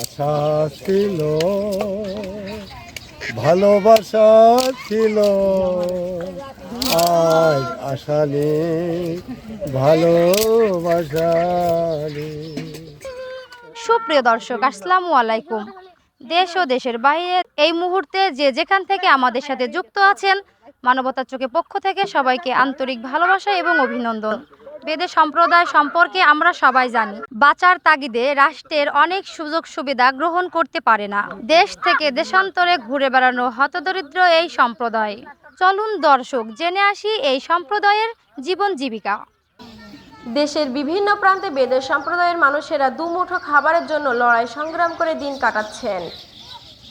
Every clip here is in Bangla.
আশা ছিল, ভালোবাসা ছিল। আজ আশা নেই, ভালোবাসা সুপ্রিয় দর্শক, আসসালামু আলাইকুম। দেশ ও দেশের বাইরে এই মুহূর্তে যে যেখান থেকে আমাদের সাথে যুক্ত আছেন, মানবতার চোখে পক্ষ থেকে সবাইকে আন্তরিক ভালোবাসা এবং অভিনন্দন। বেদে সম্প্রদায় সম্পর্কে আমরা সবাই জানি। বাঁচার তাগিদে রাষ্ট্রের অনেক সুযোগ সুবিধা গ্রহণ করতে পারে না। দেশ থেকে দেশান্তরে ঘুরে বেড়ানো হতদরিদ্র এই সম্প্রদায়। চলুন দর্শক, জেনে আসি এই সম্প্রদায়ের জীবন জীবিকা। দেশের বিভিন্ন প্রান্তে বেদের সম্প্রদায়ের মানুষেরা দুমুঠো খাবারের জন্য লড়াই সংগ্রাম করে দিন কাটাচ্ছেন।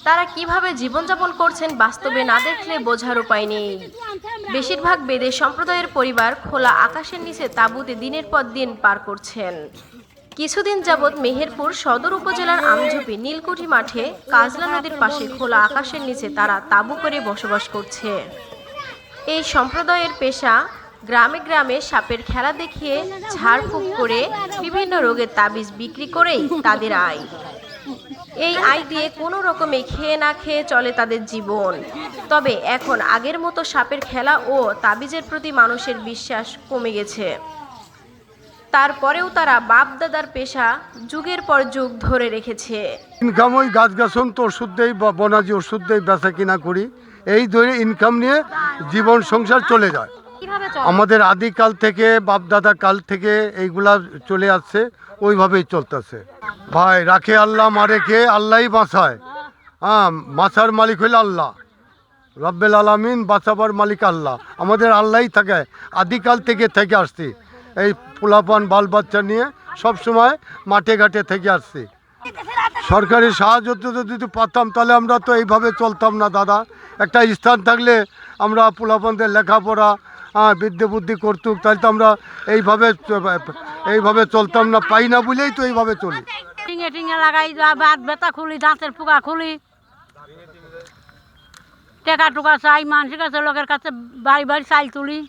তারা কীভাবে জীবনযাপন করছেন বাস্তবে না দেখলে বোঝার উপায় নেই। বেশিরভাগ বেদে সম্প্রদায়ের পরিবার খোলা আকাশের নিচে তাঁবুতে দিনের পর দিন পার করছেন। কিছুদিন যাবৎ মেহেরপুর সদর উপজেলার আমঝুপি নীলকুঠি মাঠে কাজলা নদীর পাশে খোলা আকাশের নিচে তারা তাঁবু করে বসবাস করছে। এই সম্প্রদায়ের পেশা গ্রামে গ্রামে সাপের খেলা দেখিয়ে ঝাড়ফুঁক করে বিভিন্ন রোগের তাবিজ বিক্রি করেই তাদের আয়। এই আয় দিয়ে কোনো রকমে খেয়ে না খেয়ে চলে তাদের জীবন। তবে এখন আগের মতো সাপের খেলা ও তাবিজের প্রতি মানুষের বিশ্বাস কমে গেছে। তারপরেও তারা বাপ দাদার পেশা যুগের পর যুগ ধরে রেখেছে। ইনকাম ওই গাছ গাছন তো ওষুধ দেই বা বনাজি ওষুধ দেই বেচা কিনা করি। এই ধরে ইনকাম নিয়ে জীবন সংসার চলে যায়। আমাদের আদিকাল থেকে বাপদাদা কাল থেকে এইগুলা চলে আসছে ওইভাবেই চলতেছে। ভাই, রাখে আল্লাহ, মারে কে? আল্লাহই বাঁচায় হ্যাঁ বাঁচার মালিক হইল আল্লাহ। রব্বেল আলামিন বাঁচাবার মালিক আল্লাহ। আমাদের আল্লাহই থাকে। আদিকাল থেকে থেকে আসছি। এই পোলাপান, বাল বাচ্চা নিয়ে সব সময় মাঠে ঘাটে থেকে আসছি। সরকারি সাহায্য যদি পাতাম, তাহলে আমরা তো এইভাবে চলতাম না, দাদা। একটা স্থান থাকলে আমরা পোলাপানদের লেখাপড়া হ্যাঁ বিদ্যে বুদ্ধি করতুক, তাহলে তো আমরা এইভাবে এইভাবে চলতাম না, পাই না বলেই তো এইভাবে চলি। টিঙে টিঙে লাগাই বাদ ব্যথা খুলি দাঁতের পোকা খুলি। টেকা টুকা চাই মানুষের কাছে লোকের কাছে বাড়ি বাড়ি চাইল তুলি।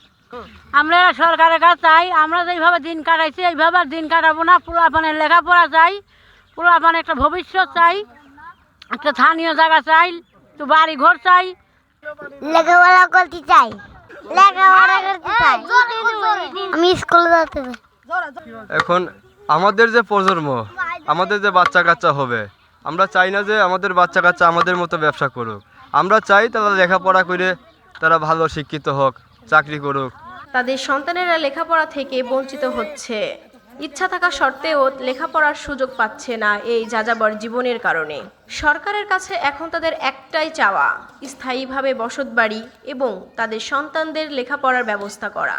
আমরা সরকারের কাছে চাই আমরা যেইভাবে দিন কাটাইছি এইভাবে দিন কাটাবো না। পোলাপানের লেখাপড়া চাই পোলাপানে একটা ভবিষ্যৎ চাই একটা স্থানীয় জায়গা চাই তো বাড়ি ঘর চাই। লেখাপড়া করতে চাই। লেখাপড়া করতে চাই। আমি স্কুলে যেতে চাই এখন আমাদের যে প্রজন্ম আমাদের যে বাচ্চা কাচ্চা হবে, আমরা চাই না যে আমাদের বাচ্চা কাচ্চা আমাদের মতো ব্যবসা করুক। আমরা চাই তারা লেখাপড়া করে তারা ভালো শিক্ষিত হোক, চাকরি করুক। তাদের সন্তানেরা লেখাপড়া থেকে বঞ্চিত হচ্ছে। ইচ্ছা থাকা সত্ত্বেও লেখাপড়ার সুযোগ পাচ্ছে না এই যাযাবর জীবনের কারণে। সরকারের কাছে এখন তাদের একটাই চাওয়া, স্থায়ীভাবে বসতবাড়ি এবং তাদের সন্তানদের লেখাপড়ার ব্যবস্থা করা।